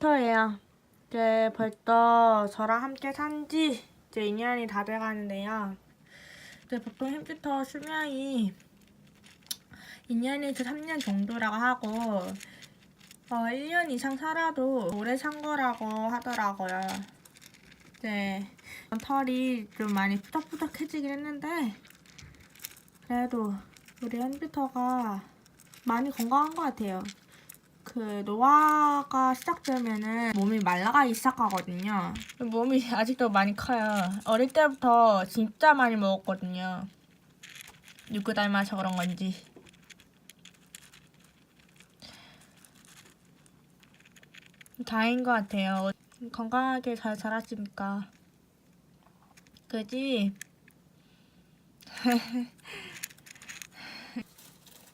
햄스터예요. 이제 벌써 저랑 함께 산 지 이제 2년이 다 돼가는데요. 이제 보통 햄스터 수명이 2년에서 3년 정도라고 하고 어, 1년 이상 살아도 오래 산 거라고 하더라고요. 이제 털이 좀 많이 푸덕푸덕해지긴 했는데 그래도 우리 햄스터가 많이 건강한 것 같아요. 그 노화가 시작되면은 몸이 말라가기 시작하거든요. 몸이 아직도 많이 커요. 어릴 때부터 진짜 많이 먹었거든요. 누구 닮아서 그런 건지. 다행인 것 같아요. 건강하게 잘 자랐으니까. 그지?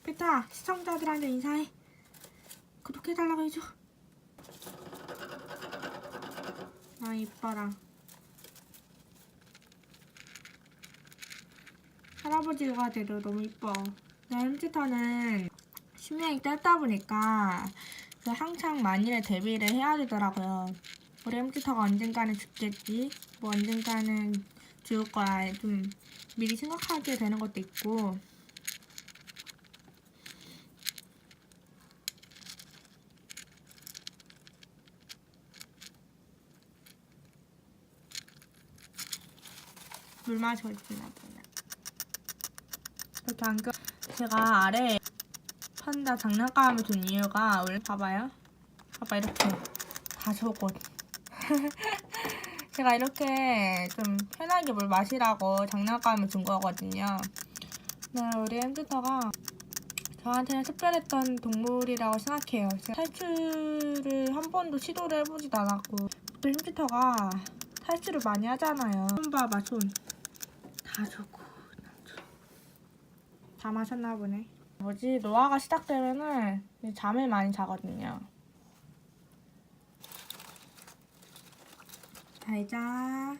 피타 시청자들한테 인사해. 구독해달라고 해줘. 아 이뻐라. 할아버지가 돼도 너무 이뻐. 나 햄스터는 수명이 짧다 보니까 그 한창 만일에 데뷔를 해야 되더라고요. 우리 햄스터가 언젠가는 죽겠지. 뭐 언젠가는 죽을 거야. 좀 미리 생각하게 되는 것도 있고. 물 마시고 있나 보네. 이렇게 안경 제가 아래 판다 장난감을 둔 이유가 원래 봐봐요. 봐봐 이렇게 다 속옷. 제가 이렇게 좀 편하게 물 마시라고 장난감을 준 거거든요. 네, 우리 햄스터가 저한테는 특별했던 동물이라고 생각해요. 제가 탈출을 한 번도 시도를 해보지도 않았고 또 햄스터가 탈출을 많이 하잖아요. 손 봐봐 손. 다 주고 다 마셨나 보네. 뭐지 노화가 시작되면은 잠을 많이 자거든요. 잘 자.